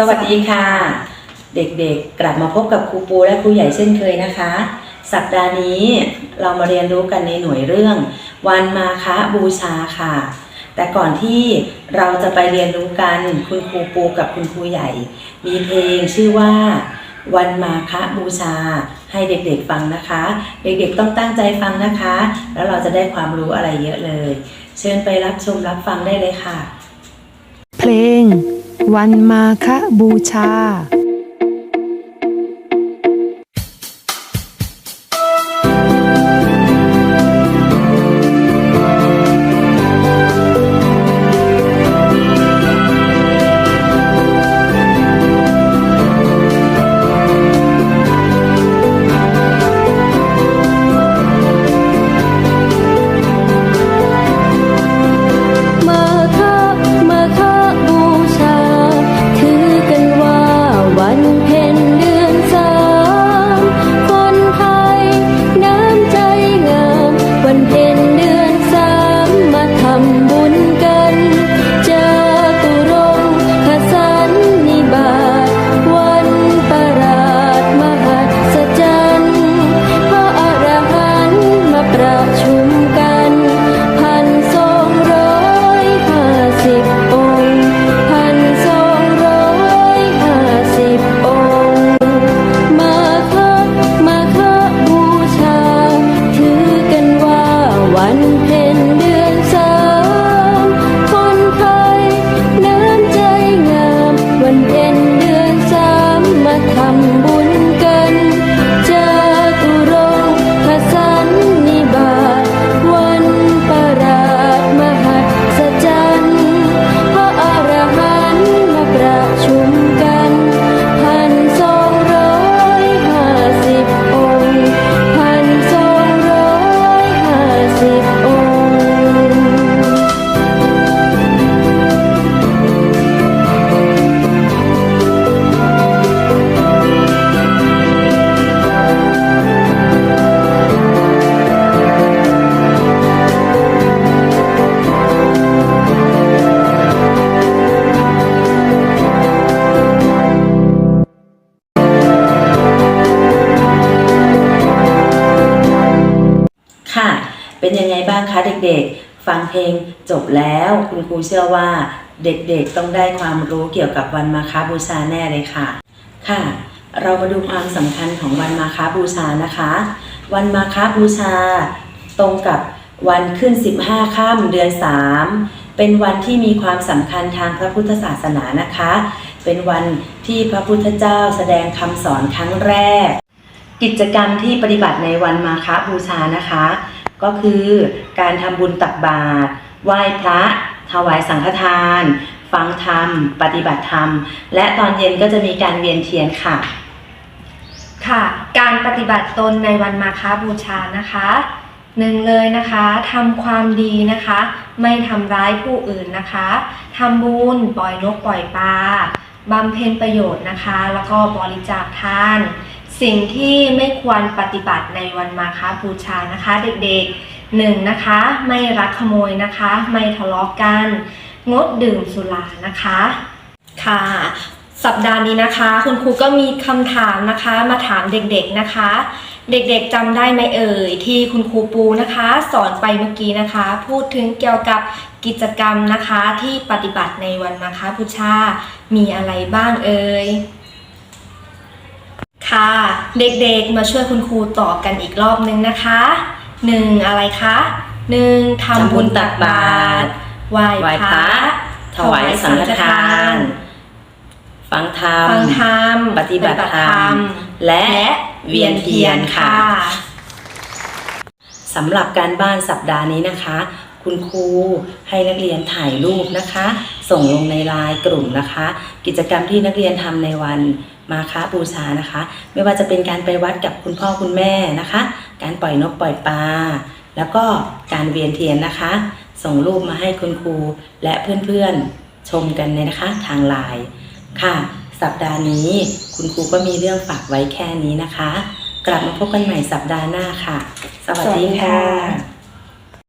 สวัสดีค่ะ เด็กๆกลับมาพบกับครูปูและครูใหญ่เช่นเคยนะคะ สัปดาห์นี้เรามาเรียนรู้กันในหน่วยเรื่อง วันมาฆบูชาค่ะ แต่ก่อนที่เราจะไปเรียนรู้กันคุณครูปูกับคุณครูใหญ่ มีเพลงชื่อว่า วันมาฆบูชา ให้เด็กๆฟังนะคะ เด็กๆต้องตั้งใจฟังนะคะ แล้วเราจะได้ความรู้อะไรเยอะเลย เชิญไปรับชมรับฟังได้เลยค่ะ เพลง วันมาคบูชา เป็นยังไงบ้างคะเด็กๆ ฟังเพลงจบแล้วคุณครูเชื่อว่าเด็กๆต้องได้ความรู้เกี่ยวกับวันมาฆบูชาแน่เลยค่ะ ค่ะ เรามาดูความสำคัญของวันมาฆบูชานะคะ วันมาฆบูชา ตรงกับวันขึ้น 15ค่ำเดือน 3 เป็นวันที่มีความสำคัญทางพระพุทธศาสนานะคะ เป็นวันที่พระพุทธเจ้าแสดงคำสอนครั้งแรก กิจกรรมที่ปฏิบัติในวันมาฆบูชานะคะ ก็คือการทำบุญตักบาตรไหว้พระ ถวายสังฆทาน ฟังธรรม ปฏิบัติธรรม และตอนเย็นก็จะมีการเวียนเทียนค่ะ ค่ะ การปฏิบัติตนในวันมาฆบูชานะคะหนึ่งเลยนะคะทำความดีนะคะ ไม่ทำร้ายผู้อื่นนะคะทำบุญปล่อยนกปล่อยปลาบำเพ็ญประโยชน์นะคะ แล้วก็บริจาคทาน สิ่งที่ไม่ควรปฏิบัติในวันมาฆบูชานะคะ เด็กๆหนึ่งนะคะ ไม่รักขโมยนะคะ ไม่ทะเลาะกัน งดดื่มสุรานะคะ ค่ะ สัปดาห์นี้นะคะ คุณครูก็มีคำถามนะคะ มาถามเด็กๆนะคะ เด็กๆจำได้ไหมเอ่ย ที่คุณครูปูนะคะ สอนไปเมื่อกี้นะคะ พูดถึงเกี่ยวกับกิจกรรมนะคะที่ปฏิบัติในวันมาฆบูชา มีอะไรบ้างเอ่ย ค่ะ เด็กๆมาช่วยคุณครูตอบกันอีกรอบนึงนะคะหนึ่งอะไรคะหนึ่งทำบุญตักบาตรไหว้ไหว้พพระระถวายสังฆทาน ฟังธรรมฟังธรรม ปฏิบัติธรรม และเวียนเทียนค่ะสำหรับการบ้านสัปดาห์นี้นะคะ คุณครูให้นักเรียนถ่ายรูปนะคะ ส่งลงในไลน์กลุ่มนะคะ กิจกรรมที่นักเรียนทำในวันมาค้าบูชานะคะ ไม่ว่าจะเป็นการไปวัดกับคุณพ่อคุณแม่นะคะ การปล่อยนกปล่อยปลาแล้วก็การเวียนเทียนนะคะ ส่งรูปมาให้คุณครูและเพื่อนๆชมกันเลยนะคะทางไลน์ค่ะ สัปดาห์นี้คุณครูก็มีเรื่องฝากไว้แค่นี้นะคะ กลับมาพบกันใหม่สัปดาห์หน้าค่ะ สวัสดีค่ะ